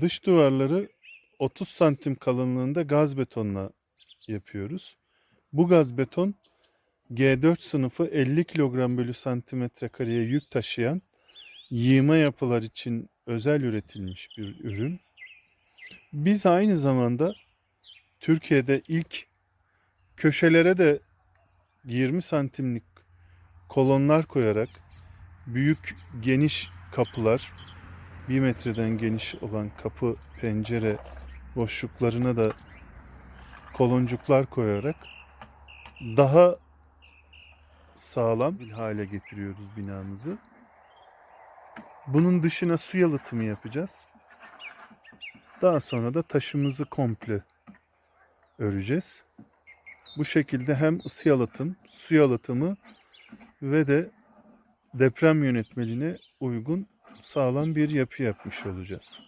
Dış duvarları 30 santim kalınlığında gaz betonla yapıyoruz. Bu gaz beton G4 sınıfı 50 kilogram bölü santimetre kareye yük taşıyan yığma yapılar için özel üretilmiş bir ürün. Biz aynı zamanda Türkiye'de ilk köşelere de 20 santimlik kolonlar koyarak büyük geniş kapılar, bir metreden geniş olan kapı pencere boşluklarına da koloncuklar koyarak daha sağlam bir hale getiriyoruz binamızı. Bunun dışına su yalıtımı yapacağız. Daha sonra da taşımızı komple öreceğiz. Bu şekilde hem ısı yalıtım, su yalıtımı ve de deprem yönetmeliğine uygun sağlam bir yapı yapmış olacağız.